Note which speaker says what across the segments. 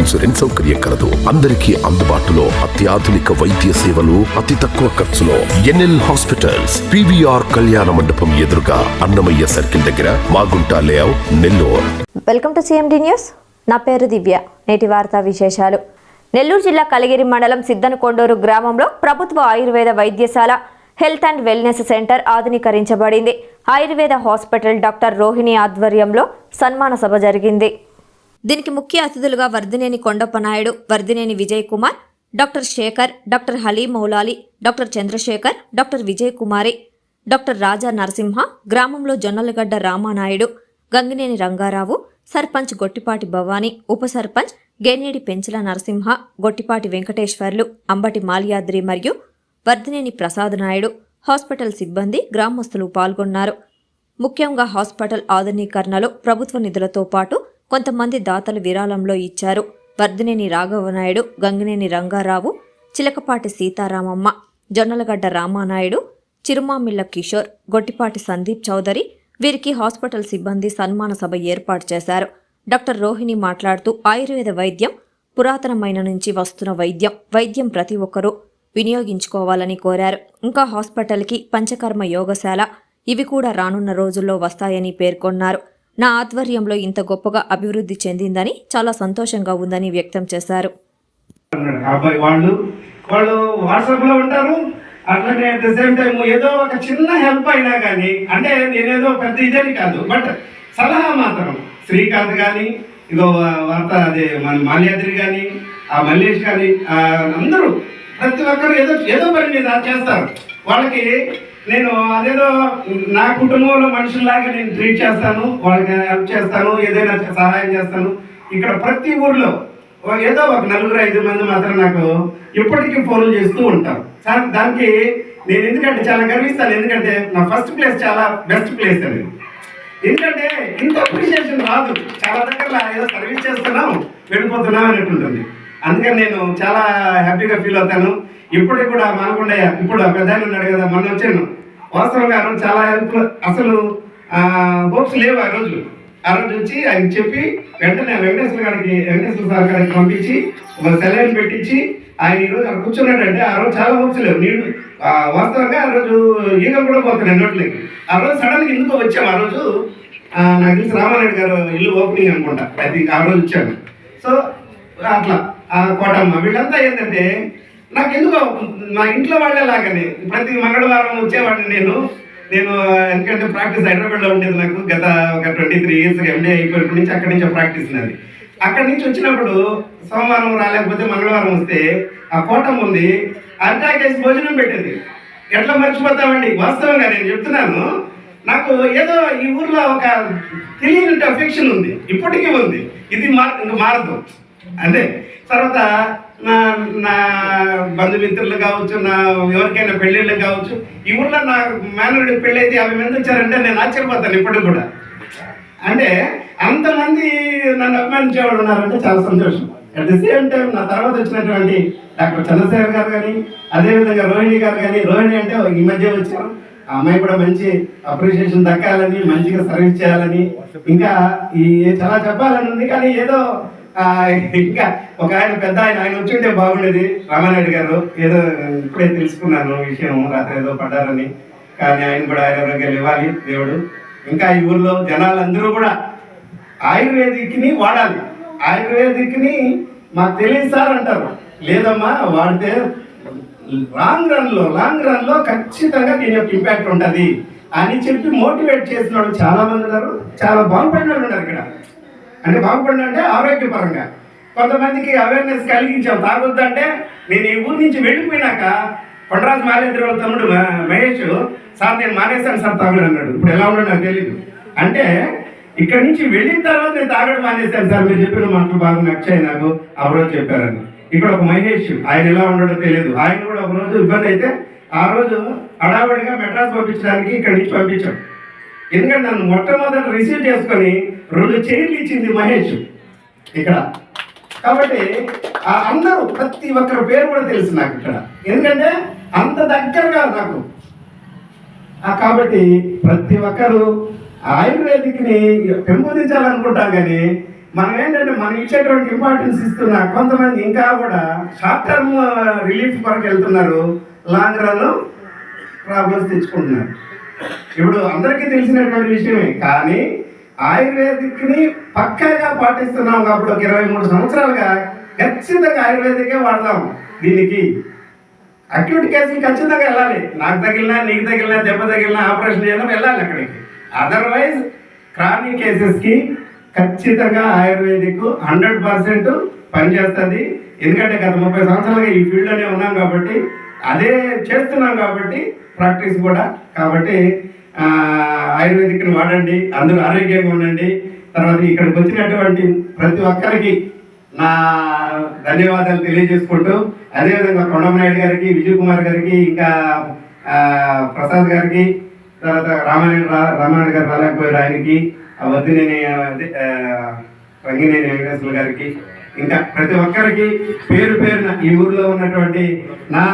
Speaker 1: Insurance సౌకర్యం కలదు. అందరికీ అందుబాటులో అత్యాధునిక వైద్య సేవలు అతి తక్కువ ఖర్చులో ఎన్ఎల్ హాస్పిటల్స్ పివిఆర్ కళ్యాణ మండపం ఎదురుగా అన్నమయ్య సర్కిల్ దగ్గర Magunta layout Nellore.
Speaker 2: Welcome to CMD news. నా పేరు దివ్య. నేటి వార్తా విశేషాలు. నెల్లూరు జిల్లా కలిగిరి మండలం సిద్దనకొండూరు గ్రామంలో ప్రభుత్వ ఆయుర్వేద వైద్యశాల హెల్త్ అండ్ వెల్నెస్ సెంటర్ ఆధునీకరించబడింది. ఆయుర్వేద హాస్పిటల్ డాక్టర్ రోహిణి ఆధ్వర్యంలో సన్మాన సభ జరిగింది. దీనికి ముఖ్య అతిథులుగా Vardhineni Kondappa Naidu Vardhineni Vijay Kumar doctor Sekhar doctor Hali Moulali doctor Chandrasekhar doctor Vijay Kumari doctor Raja Narasimha గ్రామంలో జొన్నలగడ్డ రామానాయుడు గంగినేని రంగారావు సర్పంచ్ గొట్టిపాటి భవానీ ఉప సర్పంచ్ గేనేడి పెంచల నరసింహ గొట్టిపాటి వెంకటేశ్వర్లు అంబటి మాల్యాద్రి మరియు వర్ధినేని ప్రసాద్ నాయుడు హాస్పిటల్ సిబ్బంది గ్రామస్తులు పాల్గొన్నారు. ముఖ్యంగా హాస్పిటల్ ఆధునీకరణలో ప్రభుత్వ నిధులతో పాటు కొంతమంది దాతలు విరాళంలో ఇచ్చారు. వర్ధినేని రాఘవనాయుడు గంగినేని రంగారావు చిలకపాటి సీతారామమ్మ జొన్నలగడ్డ రామానాయుడు చిరుమామిళ్ళ కిషోర్ గొట్టిపాటి సందీప్ చౌదరి వీరికి హాస్పిటల్ సిబ్బంది సన్మాన సభ ఏర్పాటు చేశారు. డాక్టర్ రోహిణి మాట్లాడుతూ ఆయుర్వేద వైద్యం పురాతనమైన నుంచి వస్తున్న వైద్యం వైద్యం ప్రతి ఒక్కరూ వినియోగించుకోవాలని కోరారు. ఇంకా హాస్పిటల్కి పంచకర్మ యోగశాల ఇవి కూడా రానున్న రోజుల్లో వస్తాయని పేర్కొన్నారు. నా ఆధ్వర్యంలో ఇంత గొప్పగా అభివృద్ధి చెందిందని చాలా సంతోషంగా ఉందని వ్యక్తం చేశారు.
Speaker 3: వాళ్ళు వాళ్ళు వాట్సాప్లో ఉంటారు. అట్లనే అట్ ద సేమ్ టైం ఏదో ఒక చిన్న హెల్ప్ అయినా కానీ అంటే నేనేదో పెద్ద ఇదని కాదు బట్ సలహా మాత్రం. శ్రీకాంత్ కానీ ఇగో వార్త అదే మన మాల్యాద్రి కానీ ఆ మల్లేష్ కానీ అందరూ ప్రతి ఒక్కరు ఏదో ఏదో పని మీద చేస్తారు. వాళ్ళకి నేను అదేదో నా కుటుంబంలో మనుషుల్లాగా నేను ట్రీట్ చేస్తాను వాళ్ళకి హెల్ప్ చేస్తాను ఏదైనా సహాయం చేస్తాను. ఇక్కడ ప్రతి ఊర్లో ఏదో ఒక నలుగురు ఐదు మంది మాత్రం నాకు ఇప్పటికీ ఫోన్లు చేస్తూ ఉంటారు. సార్ దానికి నేను ఎందుకంటే చాలా గర్విస్తాను. ఎందుకంటే నా ఫస్ట్ ప్లేస్ చాలా బెస్ట్ ప్లేస్ అది. ఎందుకంటే ఇంత అప్రిషియేషన్ రాదు. చాలా దగ్గర ఏదో సర్వీస్ చేస్తున్నాం వెళ్ళిపోతున్నాం అనేటుంటుంది అందుకని నేను చాలా హ్యాపీగా ఫీల్ అవుతాను. ఇప్పుడు కూడా మానకొండయ్య ఇప్పుడు ఆ పెద్ద ఉన్నాడు కదా మొన్న వచ్చాను. వాస్తవంగా ఆ రోజు చాలా హెల్ప్ అసలు హోప్స్ లేవు ఆ రోజు. ఆ రోజు వచ్చి ఆయన చెప్పి వెంటనే వెంకటేశ్వర గారికి వెంకటేశ్వర సార్ గారికి పంపించి ఒక సెలైన్ పెట్టించి ఆయన ఈ రోజు అక్కడ కూర్చున్నాడంటే ఆ రోజు చాలా హోప్స్ లేవు. నేను వాస్తవంగా ఆ రోజు ఈగలు కూడా పోతున్నాయి నోట్లకి. ఆ రోజు సడన్గా ఎందుకో వచ్చాం ఆ రోజు. నాకు తెలిసి రామారాయుడు గారు ఇల్లు ఓపెనింగ్ అనుకుంటా. అది ఆ రోజు వచ్చాను. సో అట్లా ఆ కోటమ్మ. వీళ్ళంతా ఏంటంటే నాకు ఎందుకో మా ఇంట్లో వాళ్ళలాగానే ప్రతి మంగళవారం వచ్చేవాడిని నేను. నేను ఎందుకంటే ప్రాక్టీస్ హైదరాబాద్లో ఉండేది నాకు గత ఒక ట్వంటీ త్రీ ఇయర్స్ ఎండే అయిపోయినప్పటి నుంచి అక్కడి నుంచి ప్రాక్టీస్ నాది. అక్కడి నుంచి వచ్చినప్పుడు సోమవారం రాలేకపోతే మంగళవారం వస్తే ఆ కోటం ఉంది. అరిటాకేసి భోజనం పెట్టేది. ఎట్లా మర్చిపోతామండి? వాస్తవంగా నేను చెప్తున్నాను. నాకు ఏదో ఈ ఊర్లో ఒక తెలియని అఫెక్షన్ ఉంది. ఇప్పటికీ ఉంది. ఇది మార్ ఇంక మారదు. అదే తర్వాత నా నా బంధుమిత్రులు కావచ్చు నా ఎవరికైనా పెళ్ళిళ్ళు కావచ్చు ఈ ఊళ్ళో నా మేనరుడి పెళ్ళి అయితే యాభై మంది వచ్చారంటే నేను ఆశ్చర్యపోతాను ఇప్పటికి కూడా. అంటే అంతమంది నన్ను అభిమానించేవాళ్ళు ఉన్నారంటే చాలా సంతోషం. అట్ ది సేమ్ టైం నా తర్వాత వచ్చినటువంటి డాక్టర్ చంద్రశేఖర్ గారు కానీ అదేవిధంగా రోహిణి గారు కానీ రోహిణి అంటే ఈ మధ్య వచ్చారు. ఆ అమ్మాయి కూడా మంచి అప్రిషియేషన్ దక్కాలని మంచిగా సర్వీస్ చేయాలని. ఇంకా ఈ చాలా చెప్పాలని ఉంది కానీ ఏదో ఇంకా ఒక ఆయన పెద్ద ఆయన ఆయన వచ్చింటే బాగుండేది. రామానాయుడు గారు ఏదో ఇప్పుడే తెలుసుకున్నాను విషయం రాత్రి ఏదో పడ్డారని. కానీ ఆయన కూడా ఆరోగ్యాలు ఇవ్వాలి దేవుడు. ఇంకా ఈ ఊర్లో జనాలందరూ కూడా ఆయుర్వేదిక్ని వాడాలి. ఆయుర్వేదిక్ని మాకు తెలియదు సార్ అంటారు. లేదమ్మా వాడితే లాంగ్ రన్లో లాంగ్ రన్లో ఖచ్చితంగా దీని యొక్క ఇంపాక్ట్ ఉంటుంది అని చెప్పి మోటివేట్ చేసిన వాళ్ళు చాలా మంది ఉన్నారు. చాలా బాగుపడిన వాళ్ళు ఉన్నారు ఇక్కడ. అంటే బాగుపడిన అంటే ఆరోగ్యపరంగా. కొంతమందికి అవేర్నెస్ కలిగించాం. తాగొద్దంటే నేను ఈ ఊరి నుంచి వెళ్ళిపోయినాక కొండరాజు మాలేంద్ర వాళ్ళ తమ్ముడు మహేష్ సార్ నేను మానేశాను సార్ తాగుడు అన్నాడు. ఇప్పుడు ఎలా ఉన్నాడు నాకు తెలియదు అంటే ఇక్కడ నుంచి వెళ్ళిన తర్వాత నేను తాగడం మానేశాను సార్ మీరు చెప్పిన మాటలు బాగా నచ్చాయి నాకు. అవరోజు చెప్పారని. ఇక్కడ ఒక మహేష్ ఆయన ఎలా ఉండడో తెలియదు ఆయన కూడా ఒక రోజు ఇబ్బంది అయితే ఆ రోజు హడావుడిగా మెడ్రాస్ పంపించడానికి ఇక్కడి నుంచి పంపించాం. ఎందుకంటే నన్ను మొట్టమొదట రిసీవ్ చేసుకొని రెండు చైర్లు ఇచ్చింది మహేష్. ఇక్కడ. కాబట్టి ఆ అందరూ ప్రతి ఒక్కరి పేరు కూడా తెలుసు నాకు ఇక్కడ. ఎందుకంటే అంత దగ్గరగా నాకు. కాబట్టి ప్రతి ఒక్కరు ఆయుర్వేదిక్ని పెంపొందించాలనుకుంటాం కానీ మనం ఏంటంటే మనం ఇచ్చేటువంటి ఇంపార్టెన్స్ ఇస్తున్నా కొంతమంది ఇంకా కూడా షార్ట్ టర్మ్ రిలీఫ్ uh, కొరకు వెళ్తున్నారు లాంగ్ రన్ ప్రాబ్లమ్స్ తెచ్చుకుంటున్నారు. ఇప్పుడు అందరికీ తెలిసినటువంటి విషయమే. కానీ ఆయుర్వేదిక్ని పక్కాగా పాటిస్తున్నాం కాబట్టి ఒక ఇరవై మూడు సంవత్సరాలుగా ఖచ్చితంగా ఆయుర్వేదికే వాడదాం దీనికి. అక్యూట్ కేసులు ఖచ్చితంగా వెళ్ళాలి. నాకు తగిలినా నీకు తగిలినా దెబ్బ తగిలినా ఆపరేషన్ చేయడం వెళ్ళాలి అక్కడికి. అదర్వైజ్ క్రానిక్ కేసెస్కి ఖచ్చితంగా ఆయుర్వేదిక్ హండ్రెడ్ పర్సెంట్ పనిచేస్తుంది. ఎందుకంటే గత ముప్పై సంవత్సరాలుగా ఈ ఫీల్డ్లోనే ఉన్నాం కాబట్టి అదే చేస్తున్నాం కాబట్టి ప్రాక్టీస్ కూడా. కాబట్టి ఆయుర్వేదిక్ని వాడండి అందరూ ఆరోగ్యంగా ఉండండి. తర్వాత ఇక్కడికి వచ్చినటువంటి ప్రతి ఒక్కరికి నా ధన్యవాదాలు తెలియజేసుకుంటూ అదేవిధంగా కొండమనాయుడు గారికి విజయ్ కుమార్ గారికి ఇంకా ప్రసాద్ గారికి తర్వాత రామాయణ రామాయణ గారు రాలేకపోయారు ఆయనకి ఆ వద్దినేని రంగినేని వెంకటేశ్వర గారికి. ఇంకా ప్రతి ఒక్కరికి పేరు పేరున ఈ ఊర్లో ఉన్నటువంటి నా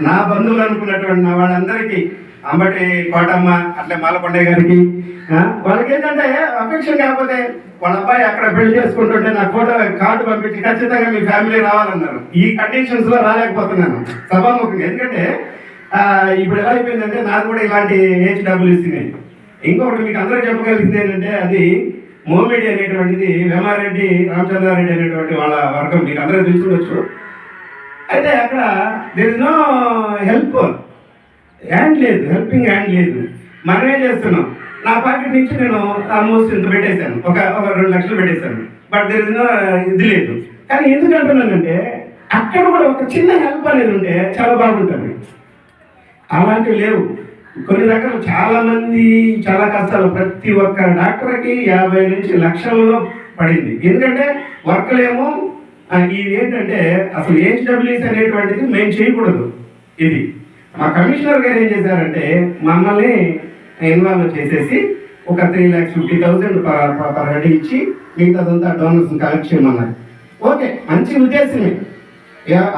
Speaker 3: నా బంధువులు అనుకున్నటువంటి నా వాళ్ళందరికీ అంబటి కోటమ్మ అట్లే మాలకొండ గారికి వాళ్ళకి ఏంటంటే అఫెక్షన్ కాకపోతే వాళ్ళ అబ్బాయి అక్కడ పెళ్ళి చేసుకుంటుంటే నా ఫోటో కార్డు పంపించి ఖచ్చితంగా మీ ఫ్యామిలీ రావాలన్నారు. ఈ కండిషన్స్లో రాలేకపోతున్నాను సభాముఖంగా. ఎందుకంటే ఇప్పుడు ఎలా అయిపోయిందంటే నాకు కూడా ఇలాంటి హెచ్డబ్ల్యూసీ ఇంకొకటి మీకు అందరూ చెప్పగలిగింది ఏంటంటే అది మోమిడి అనేటువంటిది వేమారెడ్డి రామచంద్రారెడ్డి అనేటువంటి వాళ్ళ వర్గం. మీకు అందరూ తెలుసుండొచ్చు. అయితే అక్కడ there is no help hand లేదు హెల్పింగ్ హ్యాండ్ లేదు. మనం ఏం చేస్తున్నాం. నా పాకెట్ నుంచి నేను ఆల్మోస్ట్ ఇంత పెట్టేశాను. ఒక ఒక రెండు లక్షలు పెట్టేశాను. బట్ దెర్ ఇస్ నో ఇది లేదు. కానీ ఎందుకు అంటున్నానంటే అక్కడ కూడా ఒక చిన్న హెల్ప్ అనేది ఉంటే చాలా బాగుంటుంది. అలాంటివి లేవు. కొన్ని రకాలు చాలా మంది చాలా కష్టాలు ప్రతి ఒక్క డాక్టర్కి యాభై నుంచి లక్షల్లో పడింది. ఎందుకంటే వర్క్లేమో ఆ, ఇది ఏంటంటే అసలు ఏహెచ్డబ్ల్యూస్ అనేటువంటిది మేము చేయకూడదు ఇది. మా కమిషనర్ గారు ఏం చేశారంటే మమ్మల్ని ఇన్వాల్వ్ చేసేసి ఒక three lakhs fifty thousand per head ఇచ్చి మిగతాదంతా డోనర్స్ కలెక్ట్ చేయమన్నారు. ఓకే మంచి ఉద్దేశమే.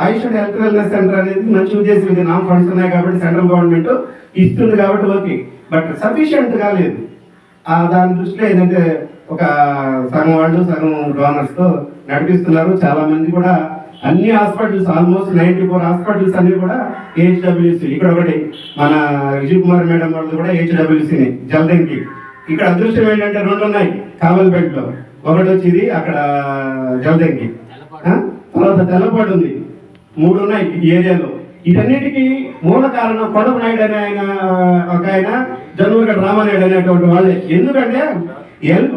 Speaker 3: ఆయుష్ హెల్త్ వెల్నెస్ సెంటర్ అనేది మంచి ఉద్దేశం. ఇది నా ఫండ్స్ ఉన్నాయి కాబట్టి సెంట్రల్ గవర్నమెంట్ ఇస్తుంది కాబట్టి ఓకే. బట్ సఫిషియంట్గా లేదు. ఆ దాని దృష్టిలో ఏంటంటే ఒక సగం వాళ్ళు సగం డోనర్స్తో నడిపిస్తున్నారు. చాలా మంది కూడా అన్ని hospitals almost ninety four hospitals అన్ని కూడా హెచ్డబ్ల్యూసి ఇక్కడ ఒకటి మన విజయ్ కుమార్ మేడం వాళ్ళు కూడా హెచ్డబ్ల్యూసీని జల్దంకి. ఇక్కడ అదృష్టం ఏంటంటే రెండు ఉన్నాయి కావల్పేటలో. ఒకటి వచ్చింది అక్కడ జల్దంకి. తర్వాత తెల్లపాటు ఉంది మూడు ఉన్నాయి ఈ ఏరియాలో. వీటన్నిటికీ మూల కారణం కొడపు నాయుడు అనే ఆయన ఒక ఆయన జన్మగడ రామానాయుడు అనేటువంటి వాళ్ళే. ఎందుకంటే ఎల్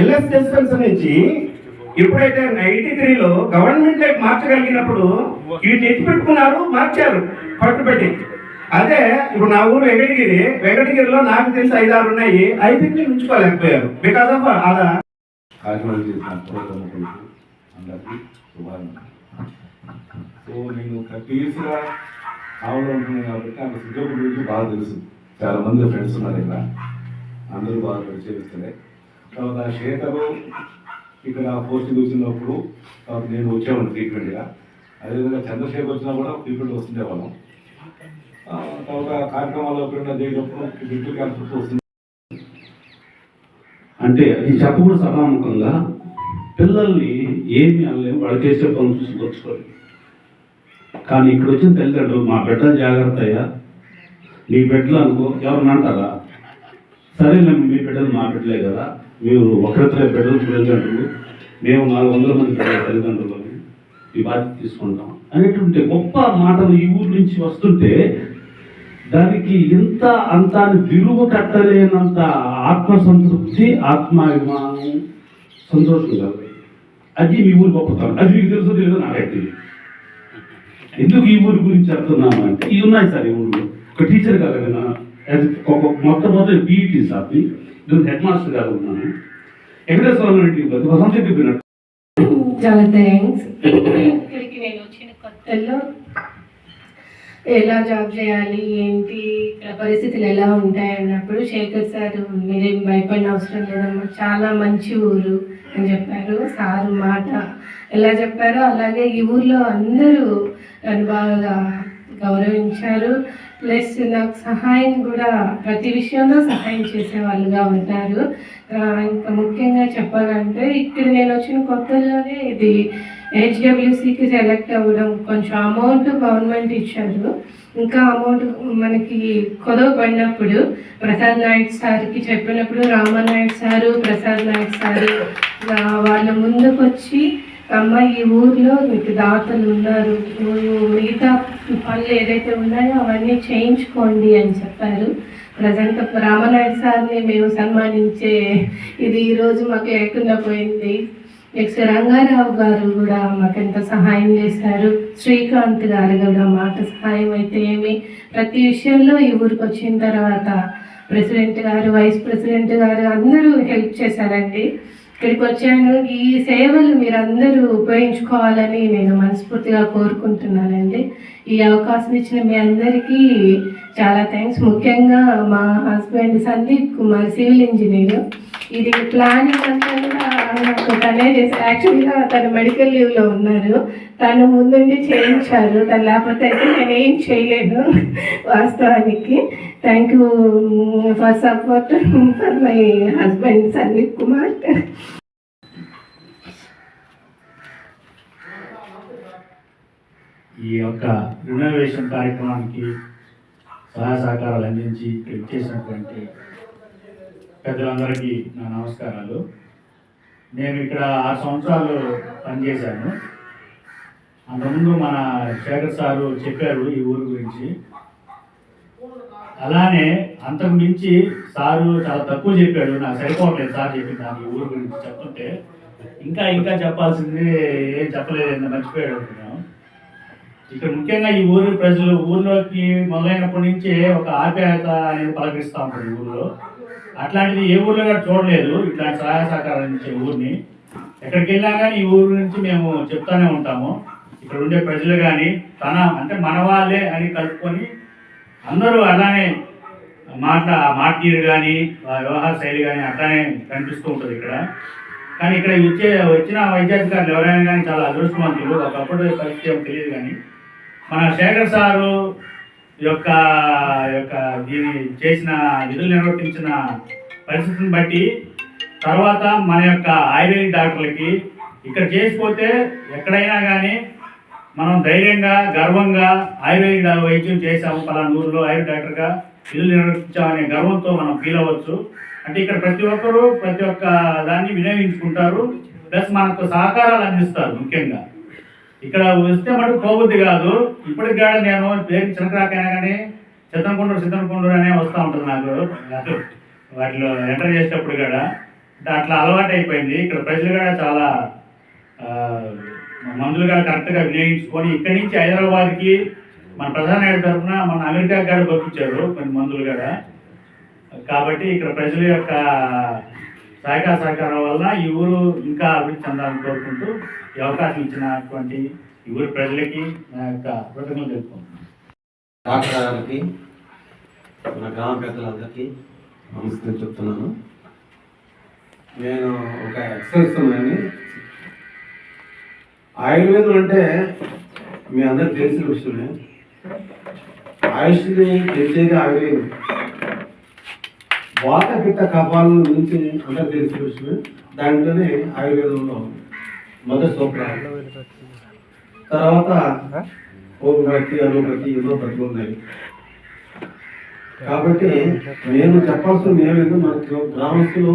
Speaker 3: ఎల్ఎస్ డిస్పెన్స్ నుంచి ఎప్పుడైతే నైన్టీ త్రీలో గవర్నమెంట్ మార్చగలిగినప్పుడు వీటిని ఎత్తి పెట్టుకున్నారు మార్చారు పట్టుబెట్టి అదే ఇప్పుడు నా ఊరు వెంకటగిరి. వెంకటగిరిలో నాకు తెలిసి ఐదారు ఉన్నాయి ఐదు ఉంచుకోలేకపోయారు. బికాస్ ఆఫ్ అలా
Speaker 4: అందరికీ శుభాలు సో నేను ఒక ఇయర్స్గా కావడం ఉంటున్నాను కాబట్టి నాకు సిద్ధపు గురించి బాగా తెలుసు. చాలా మంది ఫ్రెండ్స్ ఉన్నారు ఇక్కడ. అందరూ బాగా పరిచయిస్తారు తర్వాత శేఖరు ఇక్కడ పోస్ట్ చూసినప్పుడు తర్వాత నేను వచ్చేవాడిని ఫ్రీక్వెంట్గా అదేవిధంగా చంద్రశేఖర్ వచ్చినా కూడా ఫ్రీక్వెంట్ వస్తుండేవాళ్ళం. తర్వాత కార్యక్రమాల్లో ఎప్పుడైనా దిగినప్పుడు బిట్టు క్యాన్సర్ వస్తుంది
Speaker 5: అంటే అది చెప్పకూడదు సభాముఖంగా పిల్లల్ని ఏమి అనలేము వాళ్ళు చేసే పనులు చూసి కానీ ఇక్కడ వచ్చిన తల్లిదండ్రులు మా బిడ్డలు జాగ్రత్త అయ్యా. మీ బిడ్డలు అనుకో ఎవరిని అంటారా? సరేలే మీ బిడ్డలు మా బిడ్డలే కదా. మీరు ఒకరిద్దరే బిడ్డలు తల్లిదండ్రులు మేము నాలుగు వందల మంది బిడ్డల తల్లిదండ్రులు ఈ బాధ్యత తీసుకుంటాం. అనేటువంటి గొప్ప మాటలు ఈ ఊరు నుంచి వస్తుంటే దానికి ఇంత అంత అని విలువ కట్టలేనంత ఆత్మసంతృప్తి ఆత్మాభిమానం సంతోషం కలదు. అది మీ ఊరు గొప్పతనం. అది మీకు తెలుసు తెలియదు నాకైతే తెలియదు. ఎందుకు ఈ ఊరి గురించి చెప్తున్నాము అంటే ఇవి ఉన్నాయి సార్ ఈ ఊళ్ళో ఒక టీచర్ కాదు కదా ఒక మొట్టమొదటి బీఈటీ సార్ నేను హెడ్ మాస్టర్ గారు ఉన్నాను. వెంకటేశ్వర పోతే వసంత ఇంటికి పోయినట్టు
Speaker 6: చాలా థ్యాంక్స్ ఇక్కడికి నేను వచ్చిన కొత్తల్లో ఎలా జాబ్ చేయాలి ఏంటి ఇక్కడ పరిస్థితులు ఎలా ఉంటాయి అన్నప్పుడు శేఖర్ సార్ మీరేం భయపడిన అవసరం లేదమ్మా. చాలా మంచి ఊరు. అని చెప్పారు. సారు మాట ఎలా చెప్పారో అలాగే ఈ ఊర్లో అందరూ నన్ను బాగా గౌరవించారు. ప్లస్ నాకు సహాయం కూడా ప్రతి విషయంలో సహాయం చేసే వాళ్ళుగా ఉంటారు ఇంకా ముఖ్యంగా చెప్పాలంటే ఇక్కడ నేను వచ్చిన కొత్తలోనే ఇది హెచ్డబ్ల్యూసికి సెలెక్ట్ అవ్వడం. కొంచెం అమౌంట్ గవర్నమెంట్ ఇచ్చారు. ఇంకా అమౌంట్ మనకి కొదవ పడినప్పుడు ప్రసాద్ నాయక్ సార్కి చెప్పినప్పుడు రామన్ నాయక్ సారు ప్రసాద్ నాయక్ సారు వాళ్ళ ముందుకు వచ్చి అమ్మ ఈ ఊర్లో మీకు దాతలు ఉన్నారు. నువ్వు మిగతా పనులు ఏదైతే ఉన్నాయో అవన్నీ చేయించుకోండి అని చెప్పారు. ప్రజెంట్ రామనాయుడు సార్ని మేము సన్మానించే ఇది ఈరోజు మాకు లేకుండా పోయింది? ఎక్స్ రంగారావు గారు కూడా మాకు ఎంత సహాయం చేశారు శ్రీకాంత్ గారు కూడా మాట సహాయం అయితే ఏమి? ప్రతి విషయంలో ఈ ఊరికి వచ్చిన తర్వాత ప్రెసిడెంట్ గారు వైస్ ప్రెసిడెంట్ గారు అందరూ హెల్ప్ చేశారండి. ఇక్కడికి వచ్చాను. ఈ సేవలు మీరందరూ ఉపయోగించుకోవాలని నేను మనస్ఫూర్తిగా కోరుకుంటున్నానండి. ఈ అవకాశం ఇచ్చిన మీ అందరికీ చాలా థ్యాంక్స్. ముఖ్యంగా మా husband Sandeep Kumar civil engineer. ఇది ప్లానింగ్ అంతా కూడా నాకు తనే చేశారు యాక్చువల్గా తను మెడికల్ లీవ్లో ఉన్నారు. తను ముందుండి చేయించారు. తను లేకపోతే అయితే నేను ఏం చేయలేను వాస్తవానికి. Thank you for support for my husband Sandeep Kumar
Speaker 7: ఈ యొక్క రినోవేషన్ కార్యక్రమానికి సహాయ సహకారాలు అందించి ఇక్కడ ఇచ్చేసినటువంటి పెద్దలందరికీ నా నమస్కారాలు. నేను ఇక్కడ ఆరు సంవత్సరాలు పనిచేశాను. అంతకుముందు మన శేఖర్ సారు చెప్పారు ఈ ఊరు గురించి. అలానే అంతకు మించి సారు చాలా తక్కువ చెప్పాడు. నాకు సరిపోవట్లేదు సార్ చెప్పింది నాకు ఈ ఊరు గురించి చెప్తుంటే. ఇంకా ఇంకా చెప్పాల్సింది ఏం చెప్పలేదు మర్చిపోయాడు అనుకున్నాం ఇక్కడ ముఖ్యంగా ఈ ఊరి ప్రజలు ఊర్లోకి మొదలైనప్పటి నుంచే ఒక ఆప్యాయత అనేది పలకరిస్తూ ఉంటుంది ఈ ఊరిలో. అట్లాంటిది ఏ ఊర్లో కూడా చూడలేదు. ఇట్లాంటి సహాయ సహకారం ఇచ్చే ఊరిని. ఎక్కడికి వెళ్ళినా కానీ ఈ ఊరు నుంచి మేము చెప్తానే ఉంటాము. ఇక్కడ ఉండే ప్రజలు కానీ తన అంటే మన వాళ్ళే అని కలుపుకొని అందరూ అలానే మాట మాట తీరు కానీ వ్యవహార శైలి కానీ అట్లానే కనిపిస్తూ ఉంటుంది ఇక్కడ. కానీ ఇక్కడ వచ్చే వచ్చిన వైద్యాధికారులు ఎవరైనా కానీ చాలా అదృష్టవంతులు. ఒకప్పుడు పరిస్థితి తెలియదు కానీ మన శేఖర్ సారు యొక్క యొక్క దీని చేసిన విధులు నిర్వర్తించిన పరిస్థితిని బట్టి తర్వాత మన యొక్క ఆయుర్వేదిక్ డాక్టర్లకి ఇక్కడ చేసిపోతే ఎక్కడైనా కానీ మనం ధైర్యంగా గర్వంగా ఆయుర్వేదిక వైద్యం చేసాము పలానా ఊరిలో ఆయుర్వేద డాక్టర్గా విధులు నిర్వర్తించామనే గర్వంతో మనం ఫీల్ అవ్వచ్చు. అంటే ఇక్కడ ప్రతి ఒక్కరూ ప్రతి ఒక్క దాన్ని వినియోగించుకుంటారు. ప్లస్ మనకు సహకారాలు అందిస్తారు ముఖ్యంగా. ఇక్కడ వస్తే మటుకు పోబుద్ది కాదు. ఇప్పటికి కాదు నేను పేరు చిలకరాకైనా కానీ చిత్తనకొండూరు చిత్తనకొండూరు అనే వస్తూ ఉంటుంది నాకు. వాటిలో ఎంటర్ చేసేటప్పుడు కూడా. అంటే అట్లా అలవాటు అయిపోయింది ఇక్కడ ప్రజలు కూడా చాలా మందులు కూడా కరెక్ట్గా వినియోగించుకొని ఇక్కడి నుంచి హైదరాబాద్కి మన ప్రధాన తరఫున మన అమెరికా కూడా పంపించారు కొన్ని మందులు కూడా. కాబట్టి ఇక్కడ ప్రజల యొక్క సహకార సహకారం వల్ల ఈ ఊరు ఇంకా అభివృద్ధి చెందాలని కోరుకుంటూ ఈ అవకాశం ఇచ్చినటువంటి ఈ ఊరి ప్రజలకి నా యొక్క కృతజ్ఞతలు తెలుపుకుంటున్నాను.
Speaker 8: డాక్టర్ గారికి మన గ్రామ పెద్దలందరికీ నమస్కారం చెప్తున్నాను. నేను ఒక ఎక్సర్సైజ్ ఉన్నాను ఆయుర్వేదం అంటే మీ అందరికి తెలిసిన విషయమే. ఆయుష్ని తెలిసేది ఆయుర్వేదం. వాత పిత్త కపాల నుంచి అందరికి తెలిసిన విషయమే దాంట్లోనే ఆయుర్వేదంలో మొదటి సూత్రాలు తర్వాత హోమియోపతి అలోపతి ఏదో ప్రతి ఉన్నాయి. కాబట్టి నేను చెప్పాల్సిన ఏలేదు మనకు గ్రామస్తులు